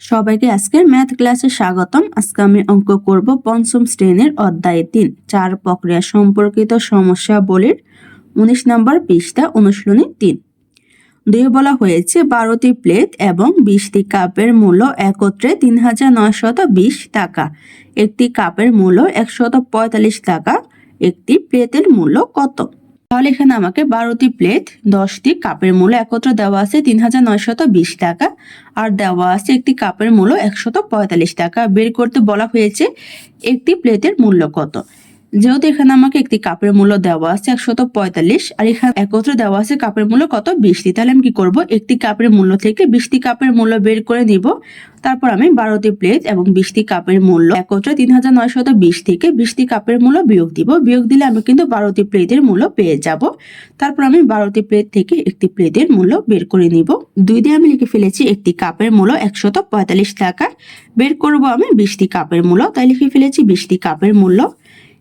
সবাইকে আজকের ম্যাথ ক্লাসে স্বাগতম। আজকে আমি অঙ্ক করব পঞ্চম শ্রেণির অধ্যায় তিন, চার প্রক্রিয়া সম্পর্কিত সমস্যা সমস্যাবলীর উনিশ নম্বর পৃষ্ঠা অনুশীলনী তিন। দুই বলা হয়েছে, বারোটি প্লেট এবং বিশটি কাপের মূল্য একত্রে তিন হাজার নয়শত বিশ টাকা। একটি কাপের মূল্য একশত পঁয়তাল্লিশ টাকা, একটি প্লেটের মূল্য কত? তাহলে এখানে আমাকে বারোটি প্লেট, দশটি কাপের মূল্য একত্র দেওয়া আছে তিন হাজার নয়শত বিশ টাকা। আর দেওয়া আছে একটি কাপের মূল্য একশত পঁয়তাল্লিশ টাকা। বের করতে বলা হয়েছে একটি প্লেটের মূল্য কত? যেহেতু এখানে আমাকে একটি কাপের মূল্য দেওয়া আছে একশত পঁয়তাল্লিশ, আর এখানে একত্রে দেওয়া আছে কাপের মূল্য কত? বিশটি। তাহলে আমি কি করব? একটি কাপের মূল্য থেকে বিশটি কাপের মূল্য বের করে নিব। তারপর আমি বারোটি প্লেট এবং বিশটি কাপের মূল্য একত্রে তিন হাজার নয়শত বিশ থেকে বিশটি কাপের মূল্য বিয়োগ দিব। বিয়োগ দিলে আমি কিন্তু বারোটি প্লেটের মূল্য পেয়ে যাব। তারপর আমি বারোটি প্লেট থেকে একটি প্লেটের মূল্য বের করে নিব। দুই দিয়ে আমি লিখে ফেলেছি একটি কাপের মূল্য একশত পঁয়তাল্লিশ টাকা। বের করব আমি বিশটি কাপের মূল্য। তাই লিখে ফেলেছি বিশটি কাপের মূল্য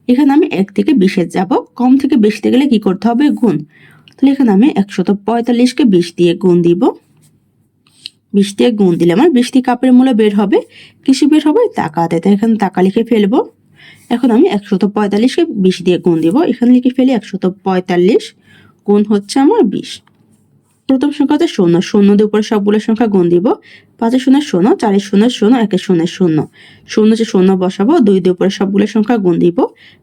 এখানে আমি এক থেকে বিশে যাব, কম থেকে বেশিতে গেলে কি করতে হবে? গুণ। তাহলে এখানে আমি একশত পঁয়তাল্লিশকে বিশ দিয়ে গুণ দিব। বিশ দিয়ে গুণ দিলে আমার বিশটি কাপের মূল্য বের হবে। কিসে বের হবে? টাকাতে। তাই এখানে টাকা লিখে ফেলব। এখন আমি একশত পঁয়তাল্লিশকে বিশ দিয়ে গুণ দিব। এখানে লিখে ফেলি একশত পঁয়তাল্লিশ গুণ হচ্ছে আমার বিশ। প্রথম সংখ্যাতে শূন্য শূন্য। দিয়ে উপরে সবগুলো সংখ্যা গুণ দিব। পাঁচের শূন্য শূন্য চারের শূন্য শূন্য একের শূন্য শূন্য। শূন্য যে শূন্য বসাবো, দুই দিয়ে উপরে সবগুলো সংখ্যা গুণ দিব।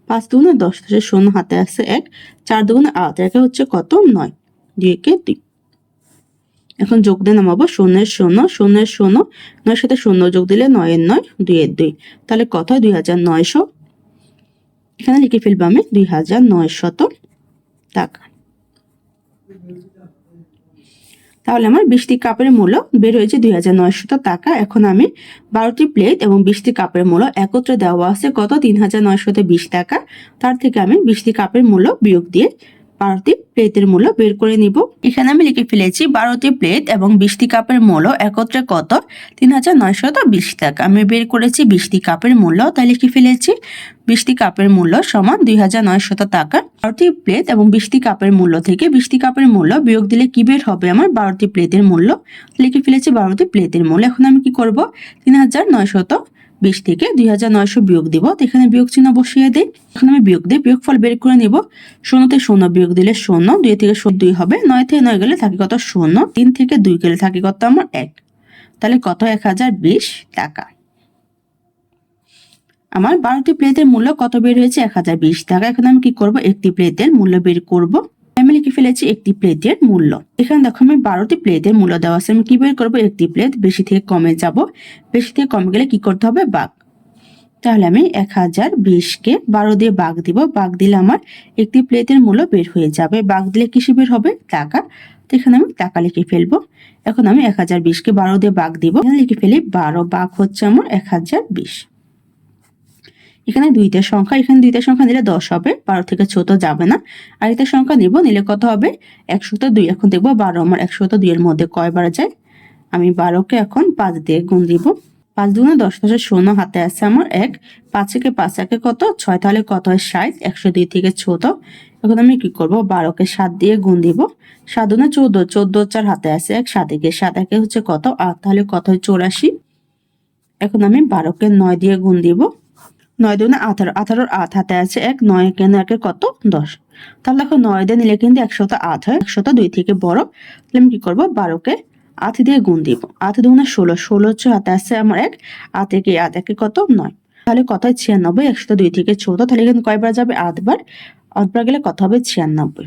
পাঁচ দুগুণে দশ, দশের শূন্য হাতে আছে এক। চার দুগুণে আট, একে হচ্ছে কত? নয়। দুই একে দুই। এখন যোগ দিয়ে নামাবো শূন্যের শূন্য শূন্যের শূন্য। নয়ের সাথে শূন্য যোগ দিলে নয়ের নয় দুইয়ের দুই। তাহলে কত হয়? দুই হাজার নয়শো। এখানে লিখে ফেলব আমি, দুই হাজার নয়শত টাকা। তাহলে আমার বিশটি কাপের মূল্য বের হয়েছে দুই হাজার নয়শত টাকা। এখন আমি বারোটি প্লেট এবং বিশটি কাপের মূল্য একত্রে দেওয়া আছে। কত? তিন হাজার নয়শত বিশ টাকা। তার থেকে আমি বিশটি কাপের মূল্য বিয়োগ দিয়ে বারোটি প্লেটের মূল্য বের করে নিব। এখানে আমি লিখে ফেলেছি বারোটি প্লেট এবং বিশটি কাপের মূল্য একত্রে কত? তিন হাজার নয়শত বিশ টাকা। আমি বের করেছি বিশটি কাপের মূল্য, তাই লিখে ফেলেছি বিশটি কাপের মূল্য সমান দুই হাজার নয়শত টাকা। বারোটি প্লেট এবং বিশটি কাপের মূল্য থেকে বিশটি কাপের মূল্য বিয়োগ দিলে কি বের হবে আমার? বারোটি প্লেটের মূল্য। লিখে ফেলেছি বারোটি প্লেটের মূল্য। এখন আমি কি করব? তিন হাজার নয়শত বিশ থেকে দুই হাজার নয়শো বিয়োগ দিব। তো এখানে বিয়োগ চিহ্ন বসিয়ে দিই। এখন আমি বিয়োগ দিই বিয়োগ ফল বের করে নিব। শূন্যতে শূন্য বিয়োগ দিলে শূন্য, দুই থেকে দুই হবে। নয় থেকে নয় গেলে থাকে কত? শূন্য। তিন থেকে দুই গেলে থাকে কত? আমার এক। তাহলে কত? এক হাজার বিশ টাকা। আমার বারোটি প্লেটের মূল্য কত বের হয়েছে? এক হাজার বিশ টাকা। এখন আমি কি করব? একটি প্লেটের মূল্য বের করব। লিখে ফেলেছি একটি প্লেটের মূল্য। এখানে দেখো আমি বারোটি প্লেটের মূল্য দেওয়া আছে। আমি কি বের করব? একটি প্লেট। বেশি থেকে কমে যাব। বেশি থেকে কমে গেলে কি করতে হবে? বাঘ। তাহলে আমি এক হাজার বিশকে বারো দিয়ে বাঘ দিব। বাঘ দিলে আমার একটি প্লেটের মূল্য বের হয়ে যাবে। বাঘ দিলে কিসে বের হবে? টাকা। তো এখানে আমি টাকা লিখে ফেলব। এখন আমি এক হাজার বিশকে বারো দিয়ে বাঘ দিব। লিখে ফেলি বারো। বাঘ হচ্ছে আমার এক হাজার বিশ। এখানে দুইটা সংখ্যা, এখানে দুইটা সংখ্যা নিলে দশ হবে, বারো থেকে ছোট যাবে না। আর একটা সংখ্যা নিব, নিলে কত হবে? একশত দুই, এখন দেখব বারো আমার একশত দুইয়ের মধ্যে কয়বার যায়? আমি বারোকে এখন পাঁচ দিয়ে গুণ দিব। পাঁচ দুগুণে দশ দশের শূন্য হাতে আছে আমার এক। পাঁচ থেকে পাঁচ একে কত? ছয়, তাহলে কত হয় ষাট? একশো দুই থেকে ছোট এখন আমি কি করব? বারোকে সাত দিয়ে গুণ দিব। সাত দুনে চোদ্দ চোদ্দ চার হাতে আছে এক, সাত একে সাত, একে হচ্ছে কত? আট, তাহলে কত হয় চৌরাশি? এখন আমি বারোকে নয় দিয়ে গুণ দিব। নয় দুগুণে আঠারো, আঠারোর আট হাতে আছে এক, নয় কেন একের কত? দশ। তাহলে দেখো নয় দিয়ে নিলে কিন্তু একশত আট হয়, একশত দুই থেকে বড়। তাহলে আমি কি করব? বারোকে আট দিয়ে গুণ দিব। আট দুগুণে ষোলো ষোলো হচ্ছে হাতে আছে আমার এক, আট একে আট, একে কত? নয়। তাহলে কত হয়? ছিয়ানব্বই, একশত দুই থেকে ছোট তাহলে কিন্তু কয়বার যাবে? আটবার। আটবার গেলে কত হবে? ছিয়ানব্বই।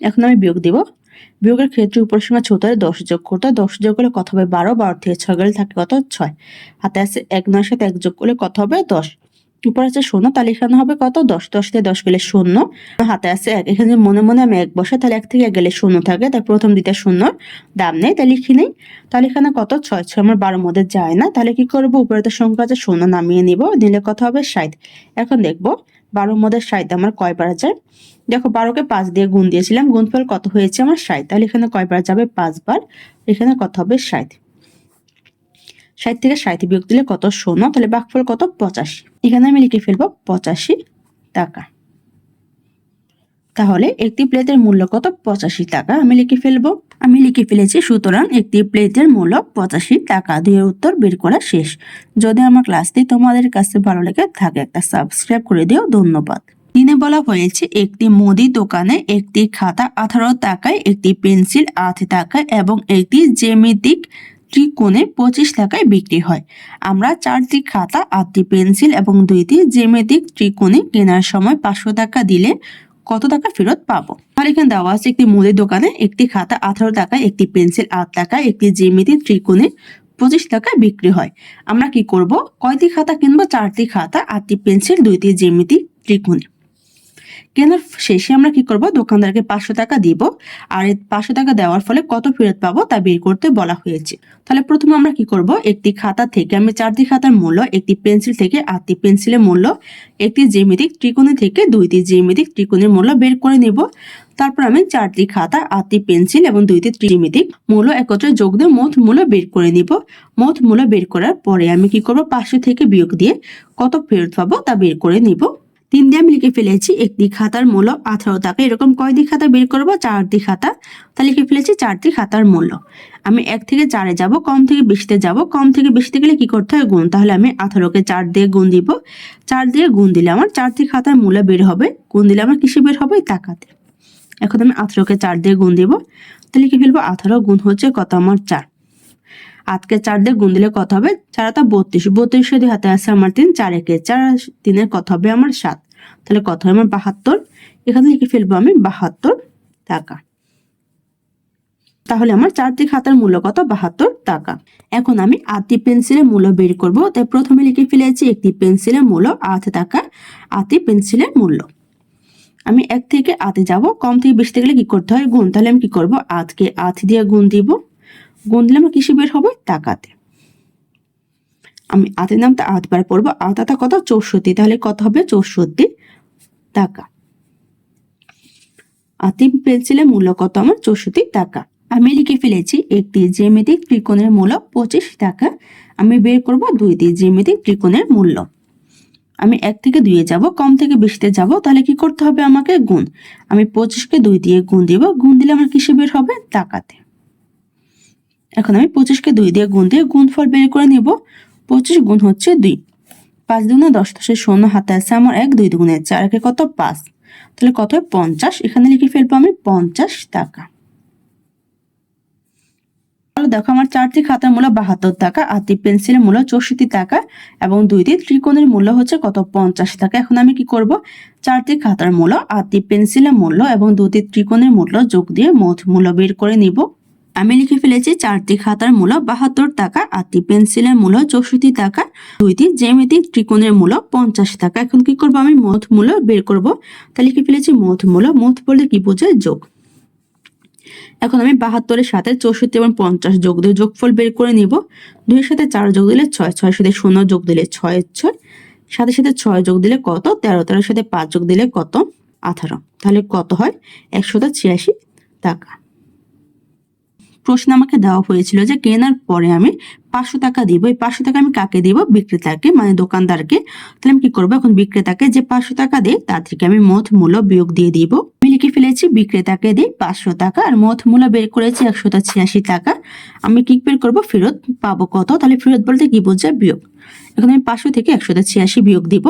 এখন আমি বিয়োগ দিব। বিয়োগের ক্ষেত্রে উপর সীমা ছোট হলে দশ যোগ করতে দশ যোগ করলে কত হবে? বারো। বারো থেকে ছয় গেলে থাকে কত? ছয়। হাতে আছে এক নয় সাথে এক যোগ করলে কত হবে? দশ। উপর আছে শূন্য, তাহলে এখানে হবে কত? দশ দশ থেকে দশ গেলে শূন্য। হাতে আছে এক, এখানে মনে মনে আমি এক বসে তাহলে এক থেকে এক গেলে শূন্য থাকে, তাই প্রথম দ্বিতীয় শূন্য, দাম নেই তাহলে লিখি নেই। তাহলে এখানে কত? ছয় ছয় আমার বারোর মধ্যে যায় না, তাহলে কি করব? উপরে তো সংখ্যা আছে, শূন্য নামিয়ে নিব, নিলে কত হবে? ষাট। এখন দেখব বারোর মধ্যে ষাট আমার কয়বার যায়? দেখো, বারোকে পাঁচ দিয়ে গুণ দিয়েছিলাম, গুণফল কত হয়েছে আমার? ষাট। তাহলে এখানে কয়বার যাবে? পাঁচবার। এখানে কত হবে? ষাট। ষাট থেকে ষাট বিয়োগ দিলে কত? শূন্য। তাহলে বাঘফল কত? পঁচাশি। এখানে আমি লিখে ফেলব পঁচাশি টাকা। তাহলে একটি প্লেটের মূল্য কত? পঁচাশি টাকা। আমি লিখে ফেলব। আমি লিখে ফেলেছি, সুতরাং একটি প্লেটের মূল্য পঁচাশি টাকা। দিয়ে উত্তর বের করা শেষ। যদি আমার ক্লাসটি তোমাদের কাছে ভালো লেগে থাকে, একটা সাবস্ক্রাইব করে দিও। ধন্যবাদ। দিনে বলা হয়েছে, একটি মুদি দোকানে একটি খাতা আঠারো টাকায়, একটি পেন্সিল আট টাকায় এবং একটি জ্যামিতিক ত্রিকোণে পঁচিশ টাকায় বিক্রি হয়। আমরা চারটি খাতা, আটটি পেন্সিল এবং দুইটি জ্যামিতিক ত্রিকোণে কেনার সময় পাঁচশো টাকা দিলে কত টাকা ফেরত পাবো? আর এখানে দেওয়া আছে একটি মুদির দোকানে একটি খাতা, আঠারো টাকায় একটি পেন্সিল, আট টাকায় একটি জ্যামিতিক ত্রিকোণে পঁচিশ টাকায় বিক্রি হয়। আমরা কি করব? কয়টি খাতা কিনবো? চারটি খাতা, আটটি পেন্সিল, দুইটি জ্যামিতিক ত্রিকোণে। কেনার শেষে আমরা কি করব? দোকানদারকে পাঁচশো টাকা দিব। আর এই পাঁচশো টাকা দেওয়ার ফলে কত ফেরত পাবো তা বের করতে বলা হয়েছে। তাহলে প্রথমে আমরা কি করব? একটি খাতা থেকে, আমি চারটি খাতার মূল্য, একটি পেন্সিল থেকে আটটি পেন্সিলের মূল্য, একটি জ্যামিতিক ত্রিকোণী থেকে দুইটি জ্যামিতিক ত্রিকোণের মূল্য বের করে নেব। তারপর আমি চারটি খাতা, আটটি পেন্সিল এবং দুইটি ত্রিমিতিক মূল্য একত্রে যোগ দিয়ে মোট মূল্য বের করে নিব। মোট মূল্য বের করার পরে আমি কি করব? পাঁচশো থেকে বিয়োগ দিয়ে কত ফেরত পাবো তা বের করে নিব। তিন দিয়ে আমি লিখে ফেলেছি, একটি খাতার মূল্য, আঠারো টাকা। এরকম কয়টি খাতা বের করব? চারটি খাতা। তা লিখে ফেলেছি চারটি খাতার মূল্য। আমি এক থেকে চারে যাব, কম থেকে বেশিতে যাব। কম থেকে বেশিতে গেলে কি করতে হয়? গুণ। তাহলে আমি আঠারোকে চার দিয়ে গুণ দিব। চার দিয়ে গুণ দিলে আমার চারটি খাতার মূল্য বের হবে। গুণ দিলে আমার কিসে বের হবে? টাকাতে। এখন আমি আঠারোকে চার দিয়ে গুণ দিব। তো লিখে ফেলব, আঠারো গুণ হচ্ছে কত? আমার চার। আটকে চার দিয়ে গুণ দিলে কত হবে? চার হাতা বত্রিশ। বত্রিশ যদি হাতে আছে আমার তিন, চার একে চার তিনের কত হবে? আমার সাত। তাহলে কত হবে আমার বাহাত্তর। এখানে লিখে ফেলব আমি বাহাত্তর টাকা। তাহলে আমার চারটি খাতার মূল্য কত? বাহাত্তর টাকা। এখন আমি আটটি পেন্সিলের মূল্য বের করব। তাই প্রথমে লিখে ফেলেছি একটি পেন্সিলের মূল্য আট টাকা আটটি পেন্সিলের মূল্য। আমি এক থেকে আটে যাব। কম থেকে বেশি গেলে কি করতে হয়? গুণ। তাহলে আমি কি করব? আটকে আট দিয়ে গুণ দিব। গুণ দিলে আমার কিসে বের হবে? টাকাতে। আমি আটের নামটা আট বার পড়ব। আটা কত? চৌষট্টি। তাহলে কত হবে? চৌষট্টি টাকা। আতিম পেন্সিলের মূল্য কত আমার? চৌষট্টি টাকা। আমি লিখে ফেলেছি একটি জ্যামিতিক ত্রিকোণের মূল্য পঁচিশ টাকা। আমি বের করব দুইটি জ্যামিতিক ত্রিকোণের মূল্য। আমি এক থেকে দুইয়ে যাব, কম থেকে বেশিতে যাব, তাহলে কি করতে হবে আমাকে? গুণ। আমি পঁচিশকে দুই দিয়ে গুণ দিব। গুণ দিলে আমার কিসে বের হবে? টাকাতে। এখন আমি পঁচিশকে দুই দিয়ে গুণ দিয়ে গুণফল বের করে নিব। পঁচিশ গুণ হচ্ছে দুই। পাঁচ দুগুণে দশ, দশের শূন্য হাতে আছে আমার এক, দুই দুগুণে চার, একে কত? পাঁচ। তাহলে কত? পঞ্চাশ। এখানে লিখে ফেলব আমি পঞ্চাশ টাকা। তাহলে দেখো আমার চারটি খাতার মূল্য বাহাত্তর টাকা, আটটি পেন্সিলের মূল্য চৌষট্টি টাকা এবং দুইটি ত্রিকোণের মূল্য হচ্ছে কত? পঞ্চাশ টাকা। এখন আমি কি করব? চারটি খাতার মূল্য, আটটি পেন্সিলের মূল্য এবং দুটি ত্রিকোণের মূল্য যোগ দিয়ে মোট মূল্য বের করে নিব। আমি লিখে ফেলেছি চারটি খাতার মূল্য, বাহাত্তর টাকা, আটটি পেন্সিলের মূল্য, চৌষট্টি টাকা, দুইটি জ্যামিতিক ত্রিকোণের মূল্য, পঞ্চাশ টাকা। এখন কি করব আমি? মোট মূল্য বের করব। তা লিখে ফেলেছি মোট মূল্য। মোট বলতে কি বোঝায়? যোগ। এখন আমি বাহাত্তরের সাথে চৌষট্টি এবং পঞ্চাশ যোগ দিয়ে যোগফল বের করে নিব। দুইয়ের সাথে চার যোগ দিলে ছয়, ছয়ের সাথে শূন্য যোগ দিলে ছয় ছয়। সাথে সাথে ছয় যোগ দিলে কত? তেরো। তেরোর সাথে পাঁচ যোগ দিলে কত? আঠারো। তাহলে কত হয়? একশো ছিয়াশি টাকা। প্রশ্ন আমাকে দেওয়া হয়েছিল যে কেনার পরে আমি পাঁচশো টাকা দিব। এই পাঁচশো টাকা আমি কাকে দিব? বিক্রেতাকে মানে দোকানদারকে। তাহলে আমি কি করব এখন? বিক্রেতাকে যে পাঁচশো টাকা দেয় তার থেকে আমি মোট মূল্য বিয়োগ দিয়ে দিব। আমি লিখে ফেলেছি, বিক্রেতাকে দিই পাঁচশো টাকা আর মোট মূল্য বের করেছি একশো ছিয়াশি টাকা। আমি কি বের করব? ফেরত পাবো কত? তাহলে ফেরত বলতে কি বোঝায়? বিয়োগ। এখন আমি পাঁচশো থেকে একশো ছিয়াশি বিয়োগ দিব।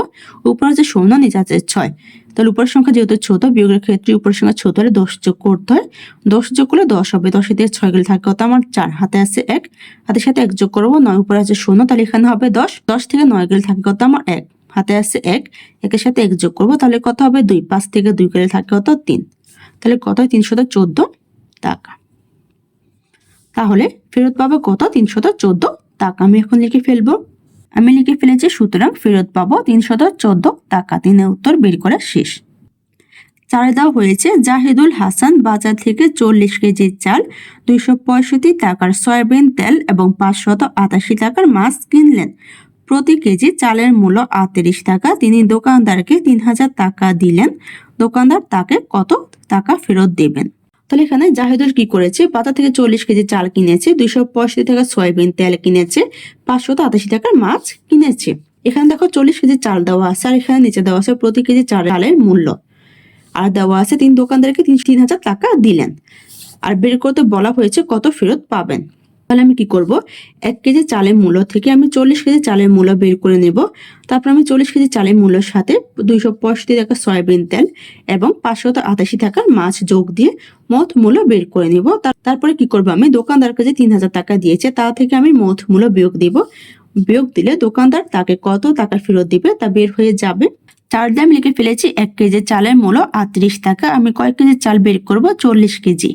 উপরে আছে শূন্য, নিচে আছে ছয়। তাহলে উপরের সংখ্যা যেহেতু ছোট, বিয়োগের ক্ষেত্রে উপরের সংখ্যা ছোট হলে দশ যোগ করতে হয়। দশ যোগ করলে দশ হবে। দশের দিয়ে ছয় গেলে থাকে কত? আমার চার, হাতে আছে এক। হাতের সাথে এক যোগ করব, নয় উপরে আছে শূন্য, তাহলে এখানে হবে দশ। দশ থেকে নয় গেলে থাকে কত? আমার এক। হাতে আছে এক। একের সাথে এক যোগ করব, তাহলে কত হবে? দুই। পাঁচ থেকে দুই গেলে থাকে কত? তিন। তাহলে কত তিনশত চোদ্দ টাকা। তাহলে ফেরত পাবো কত? তিনশত চোদ্দ টাকা। আমি এখন লিখে ফেলব। আমি লিখে ফেলেছি, সুতরাং ফেরত পাবো তিনশত চোদ্দ টাকা। তিনের উত্তর বের করা শেষ। চারে দেওয়া হয়েছে, জাহিদুল হাসান বাজার থেকে চল্লিশ কেজি চাল, দুইশো পঁয়ষট্টি টাকার সয়াবিন তেল এবং পাঁচশত আটাশি টাকার মাছ কিনলেন। প্রতি কেজি চালের মূল্য আটত্রিশ টাকা। তিনি দোকানদারকে তিন হাজার টাকা দিলেন। দোকানদার তাকে কত টাকা ফেরত দেবেন? তাহলে এখানে জাহিদুল কি করেছে? পাতা থেকে চল্লিশ কেজি চাল কিনেছে, দুইশো পঁয়ষট্টি টাকা সয়াবিন তেল কিনেছে, পাঁচশত আটাশি টাকার মাছ কিনেছে। এখানে দেখো চল্লিশ কেজি চাল দেওয়া আছে, আর এখানে নিচে দেওয়া আছে প্রতি কেজি চালের মূল্য। আর দেওয়া আছে তিন দোকানদারকে তিন তিন হাজার টাকা দিলেন। আর বের করতে বলা হয়েছে কত ফেরত পাবেন। তাহলে আমি কি করব? এক কেজি চালের মূল্য থেকে আমি চল্লিশ কেজি চালের মূল্য বের করে নেব। তারপর আমি চল্লিশ কেজি চালের মূল্যের সাথে দুইশো পঁয়ষট্টি টাকা সয়াবিন তেল এবং পাঁচশত আটাশি টাকার মাছ যোগ দিয়ে মোট মূল্য বের করে নিব। তারপরে কি করব আমি? দোকানদারকে যে তিন হাজার টাকা দিয়েছে, তা থেকে আমি মোট মূল্য বিয়োগ দিব। বিয়োগ দিলে দোকানদার তাকে কত টাকা ফেরত দিবে তা বের হয়ে যাবে। চার দাম লিখে ফেলেছি, এক কেজি চালের মূল্য আটত্রিশ টাকা। আমি কয়েক কেজি চাল বের করব? চল্লিশ কেজি।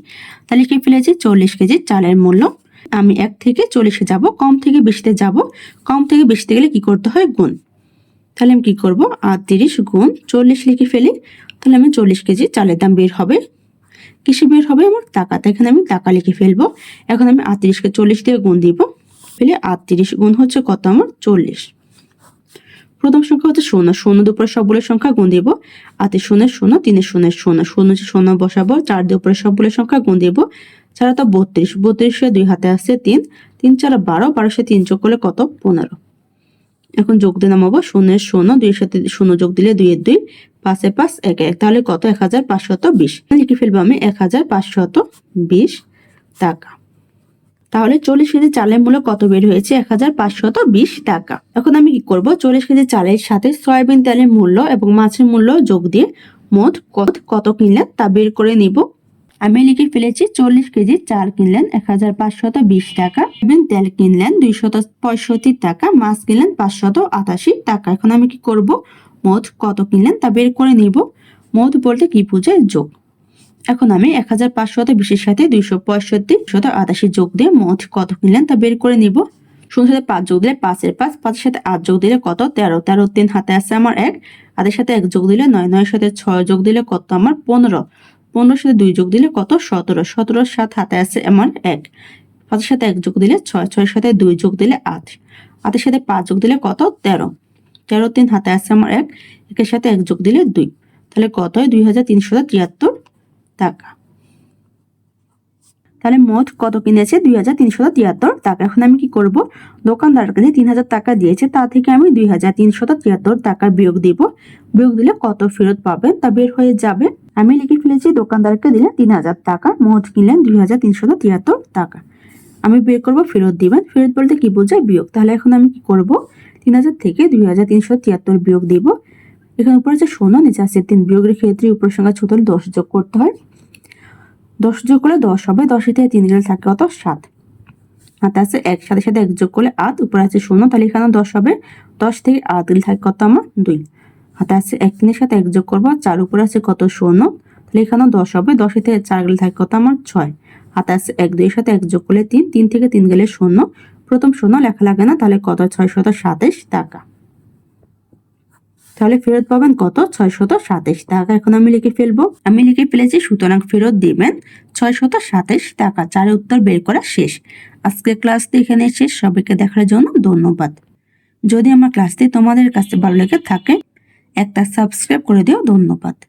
তাহলে লিখে ফেলেছি, চল্লিশ কেজি চালের মূল্য আমি এক থেকে চল্লিশে যাব, কম থেকে বেশিতে যাব। কম থেকে বেশিতে গেলে কি করতে হয়? গুণ। তাহলে আমি কি করব? আটত্রিশ গুণ চল্লিশ লিখে ফেলি। তাহলে আমি চল্লিশ কেজি চালের দাম বের হবে। কিসে বের হবে? আমার টাকাতে। এখানে আমি টাকা লিখে ফেলব। এখন আমি আটত্রিশকে চল্লিশ দিয়ে গুণ দিব। ফেলে আটত্রিশ গুণ হচ্ছে কত আমার? চল্লিশ। প্রথম সংখ্যা হচ্ছে শূন্য। শূন্য দুপুরে সবগুলোর সংখ্যা গুণ দিব। আতে শূন্য তিনের শূন্যের শূন্য শূন্য। হচ্ছে শূন্য বসাবো। চার দুপুরে সবগুলোর সংখ্যা গুণ দিব। চার তো বত্রিশ, বত্রিশে দুই হাতে আসছে তিন তিন চার বারো, বারোশে তিন যোগ করলে কত? পনেরো। এখন যোগ দিয়ে নামাবো, শূন্যের শূন্য, দুইয়ের সাথে শূন্য যোগ দিলে দুইয়ের দুই, পাঁচে পাঁচ, এক এক। তাহলে কত? এক হাজার পাঁচশত বিশ। লিখে ফেলব আমি, এক হাজার পাঁচশত বিশ টাকা। তাহলে চল্লিশ কেজি চালের মূল্য কত বের হয়েছে? এক হাজার পাঁচশত বিশ টাকা। এখন আমি কি করব? চল্লিশ কেজি চালের সাথে সয়াবিন তেলের মূল্য এবং মাছের মূল্য যোগ দিয়ে মোট কত কত কিনলে তা বের করে নিব? আমি লিখে ফেলেছি চল্লিশ কেজি চাল কিনলেন এক হাজার পাঁচশত বিশ টাকা এবং তেল কিনলেন দুইশত পঁয়ষট্টি টাকা, মাছ কিনলেন পাঁচশত আটাশি টাকা। এখন আমি কি করব? মোট কত কিনলেন তা বের করে নিব। মোট বলতে কি বোঝায়? যোগ। এখন আমি এক হাজার পাঁচশত বিশের সাথে দুইশো পঁয়ষট্টি শত আটাশি যোগ দিয়ে মোট কত কিনলেন তা বের করে নিব। শূন্য সাথে পাঁচ যোগ দিলে পাঁচের পাঁচ, পাঁচের সাথে আট যোগ দিলে কত? তেরো। তেরো তিন হাতে আছে আমার এক। আটের সাথে এক যোগ দিলে নয়, নয়ের সাথে ছয় যোগ দিলে কত? আমার পনেরো। পনেরোর সাথে দুই যোগ দিলে কত? সতেরো। সতেরোর সাত হাতে আছে এমন এক। পাঁচের সাথে এক যোগ দিলে ছয়। ছয়ের সাথে দুই যোগ দিলে আট। আটের সাথে পাঁচ যোগ দিলে কত? তেরো। তেরো তিন হাতে আছে আমার এক। একের সাথে এক যোগ দিলে দুই। তাহলে কত হয়? দুই হাজার তিনশো তিয়াত্তর টাকা। তাহলে মোট কত কিনেছে? দুই হাজার তিনশো তিয়াত্তর। টাকা এখন আমি কি করব? দোকানদার কাছে তিন হাজার টাকা দিয়েছে, তা থেকে আমি দুই হাজার তিনশো তিয়াত্তর টাকা বিয়োগ দিব। বিয়োগ দিলে কত ফেরত পাবেন তা বের হয়ে যাবে। আমি লিখে ফেলেছি, দোকানদারকে দিলে তিন হাজার টাকা, মোট কিনলেন দুই হাজার তিনশো তিয়াত্তর টাকা। আমি বের করব, ফেরত দিবেন। ফেরত বলতে কি বোঝায়? বিয়োগ। তাহলে এখন আমি কি করব? তিন হাজার থেকে দুই হাজার তিনশো তিয়াত্তর বিয়োগ দিব। এখানে উপরে যে শূন্য, নিচে আছে তিন। বিয়োগের ক্ষেত্রে উপর সংখ্যা ছোট দশ যোগ করতে হয়। দশ যোগ করলে দশ হবে, দশে থেকে তিন গেলে থাকে কত? সাত। হাতে আছে এক, সাথে সাথে এক যোগ করলে আট, উপরে আছে শূন্য, তাহলে এখানে দশ হবে। দশ থেকে আট গেলে থাকে কত আমার? দুই। হাতে আছে এক তিনের সাথে এক যোগ করব, চার উপরে আছে কত? শূন্য। তাহলে এখানে দশ হবে, দশে থেকে চার গেলে থাকে কত আমার? ছয়। হাতে আছে এক, দুইয়ের সাথে এক যোগ করলে তিন তিন থেকে তিন গেলে শূন্য। প্রথম শূন্য লেখা লাগে না, তাহলে কত? ছয় শত সাতাইশ টাকা। তাহলে ফেরত পাবেন কত? ছয়শত সাতাশ টাকা। এখন আমি লিখে ফেলব। আমি লিখে ফেলেছি, সুতরাং ফেরত দিবেন ছয়শত সাতাশ টাকা। চারে উত্তর বের করা শেষ। আজকের ক্লাসটি এখানে শেষ। সবাইকে দেখার জন্য ধন্যবাদ। যদি আমার ক্লাসটি তোমাদের কাছে ভালো লেগে থাকে, একটা সাবস্ক্রাইব করে দিও। ধন্যবাদ।